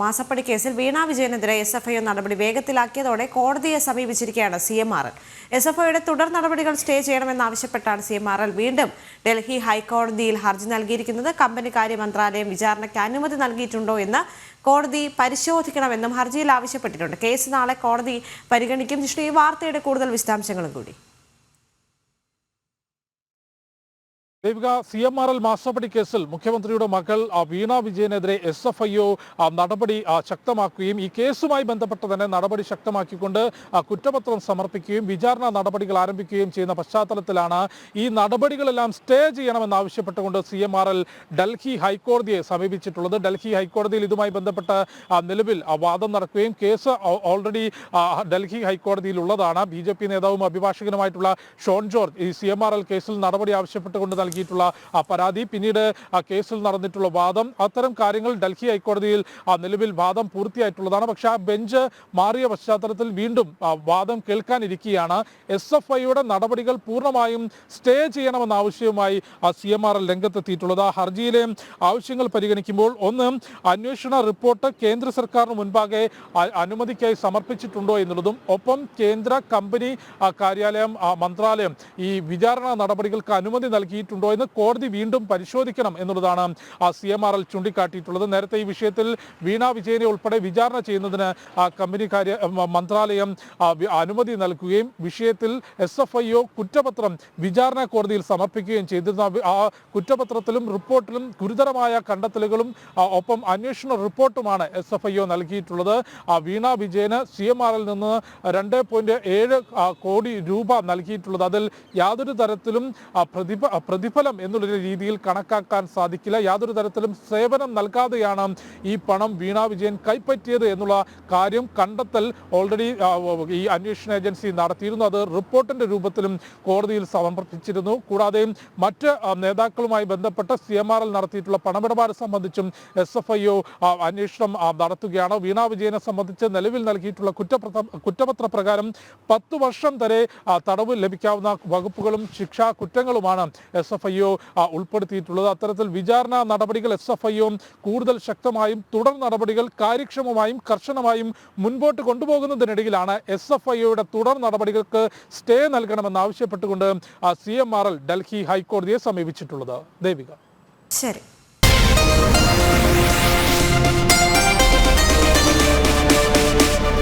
മാസപ്പടി കേസിൽ വീണാ വിജയനെതിരെ എസ് എഫ് ഐ നടപടി വേഗത്തിലാക്കിയതോടെ കോടതിയെ സമീപിച്ചിരിക്കുകയാണ് C M R. L S F ഐയുടെ തുടർ നടപടികൾ സ്റ്റേ ചെയ്യണമെന്നാവശ്യപ്പെട്ടാണ് സി എം ആർ എൽ വീണ്ടും ഡൽഹി ഹൈക്കോടതിയിൽ ഹർജി നൽകിയിരിക്കുന്നത്. കമ്പനി കാര്യ മന്ത്രാലയം വിചാരണയ്ക്ക് അനുമതി നൽകിയിട്ടുണ്ടോ എന്ന് കോടതി പരിശോധിക്കണമെന്നും ഹർജിയിൽ ആവശ്യപ്പെട്ടിട്ടുണ്ട്. കേസ് നാളെ കോടതി പരിഗണിക്കും. ജിഷ്ണു ഈ വാർത്തയുടെ കൂടുതൽ വിശദാംശങ്ങളും കൂടി. Devika C M R L മാസപ്പടി കേസിൽ മുഖ്യമന്ത്രിയുടെ മകൾ വീണ വിജയനെതിരെ എസ് എഫ് ഐ ഒ നടപടി ശക്തമാക്കുകയും ഈ കേസുമായി ബന്ധപ്പെട്ട് തന്നെ നടപടി ശക്തമാക്കിക്കൊണ്ട് കുറ്റപത്രം സമർപ്പിക്കുകയും വിചാരണ നടപടികൾ ആരംഭിക്കുകയും ചെയ്യുന്ന പശ്ചാത്തലത്തിലാണ് ഈ നടപടികളെല്ലാം stay ചെയ്യണമെന്നാവശ്യപ്പെട്ടുകൊണ്ട് C M R L Delhi ഹൈക്കോടതിയെ സമീപിച്ചിട്ടുള്ളത്. ഡൽഹി ഹൈക്കോടതിയിൽ ഇതുമായി ബന്ധപ്പെട്ട് നിലവിൽ വാദം നടക്കുകയും കേസ് ഓൾറെഡി ഡൽഹി ഹൈക്കോടതിയിൽ ഉള്ളതാണ് ബി ജെ പി നേതാവും അഭിഭാഷകനുമായിട്ടുള്ള ഷോൺ ജോർജ് ഈ സി എം ആർ എൽ കേസിൽ നടപടി ആവശ്യപ്പെട്ടുകൊണ്ട് നൽകിയിട്ടുള്ള പരാതി. പിന്നീട് കേസിൽ നടന്നിട്ടുള്ള വാദം അത്തരം കാര്യങ്ങൾ ഡൽഹി ഹൈക്കോടതിയിൽ നിലവിൽ വാദം പൂർത്തിയായിട്ടുള്ളതാണ്. പക്ഷേ ആ ബെഞ്ച് മാറിയ പശ്ചാത്തലത്തിൽ വീണ്ടും വാദം കേൾക്കാനിരിക്കുകയാണ്. എസ് എഫ് ഐയുടെ നടപടികൾ പൂർണമായും സ്റ്റേ ചെയ്യണമെന്ന ആവശ്യവുമായി സി എം ആർ എൽ രംഗത്തെത്തിയിട്ടുള്ളത്. ഹർജിയിലെ ആവശ്യങ്ങൾ പരിഗണിക്കുമ്പോൾ ഒന്ന് അന്വേഷണ റിപ്പോർട്ട് കേന്ദ്ര സർക്കാരിന് മുൻപാകെ അനുമതിക്കായി സമർപ്പിച്ചിട്ടുണ്ടോ എന്നുള്ളതും ഒപ്പം കേന്ദ്ര കമ്പനി കാര്യാലയം മന്ത്രാലയം ഈ വിചാരണ നടപടികൾക്ക് അനുമതി നൽകിയിട്ടുണ്ടോ എന്ന് കോടതി വീണ്ടും പരിശോധിക്കണം എന്നുള്ളതാണ് സി എം ആർ എൽ ചൂണ്ടിക്കാട്ടിയിട്ടുള്ളത്. നേരത്തെ ഈ വിഷയത്തിൽ വീണ വിജയനെ ഉൾപ്പെടെ വിചാരണ ചെയ്യുന്നതിന് ആ, കമ്പനി കാര്യ മന്ത്രാലയം ആ, അനുമതി നൽകുകയും വിഷയത്തിൽ എസ് എഫ് ഐ ഒ കുറ്റപത്രം വിചാരണ കോടതിയിൽ സമർപ്പിക്കുകയും ചെയ്തിരുന്ന. ആ ആ കുറ്റപത്രത്തിലും റിപ്പോർട്ടിലും ഗുരുതരമായ കണ്ടെത്തലുകളും ആ, ഒപ്പം അന്വേഷണ റിപ്പോർട്ടുമാണ് എസ് എഫ് ഐ ഒ നൽകിയിട്ടുള്ളത്. ആ, വീണ വിജയന് സി എം ആറിൽ നിന്ന് രണ്ട് പോയിന്റ് ഏഴ് കോടി രൂപ നൽകിയിട്ടുള്ളത്. അതിൽ യാതൊരു തരത്തിലും പ്രതിഭ പ്രതിഫ ആ, പ്രതിഫലം എന്നുള്ള രീതിയിൽ കണക്കാക്കാൻ സാധിക്കില്ല. യാതൊരു തരത്തിലും സേവനം നൽകാതെയാണ് ഈ പണം വീണ വിജയൻ കൈപ്പറ്റിയത് എന്നുള്ള കാര്യം കണ്ടെത്തൽ ഓൾറെഡി ഈ അന്വേഷണ ഏജൻസി നടത്തിയിരുന്നു. അത് റിപ്പോർട്ടിന്റെ രൂപത്തിലും കോടതിയിൽ സമർപ്പിച്ചിരുന്നു കൂടാതെ മറ്റ് നേതാക്കളുമായി ബന്ധപ്പെട്ട് സി എം ആർ എൽ നടത്തിയിട്ടുള്ള പണമിടപാട് സംബന്ധിച്ചും എസ് എഫ് ഐ ഒ അന്വേഷണം നടത്തുകയാണ്. വീണ വിജയനെ സംബന്ധിച്ച് നിലവിൽ നൽകിയിട്ടുള്ള കുറ്റപ്രത കുറ്റപത്ര പ്രകാരം പത്ത് വർഷം വരെ തടവ് ലഭിക്കാവുന്ന വകുപ്പുകളും ശിക്ഷാ കുറ്റങ്ങളുമാണ് എസ് എഫ് ഐ ഒ ഉൾപ്പെടുത്തിയിട്ടുള്ളത്. അത്തരത്തിൽ വിചാരണ നടപടികൾ എസ് എഫ് ഐ ഒ കൂടുതൽ ശക്തമായും തുടർ നടപടികൾ കാര്യക്ഷമമായും കർശനമായും മുൻപോട്ട് കൊണ്ടുപോകുന്നതിനിടയിലാണ് എസ് എഫ് ഐ ഒയുടെ തുടർ നടപടികൾക്ക് stay നൽകണമെന്നാവശ്യപ്പെട്ടുകൊണ്ട് C M R L Delhi ഹൈക്കോടതിയെ സമീപിച്ചിട്ടുള്ളത്. ദേവിക. ശരി.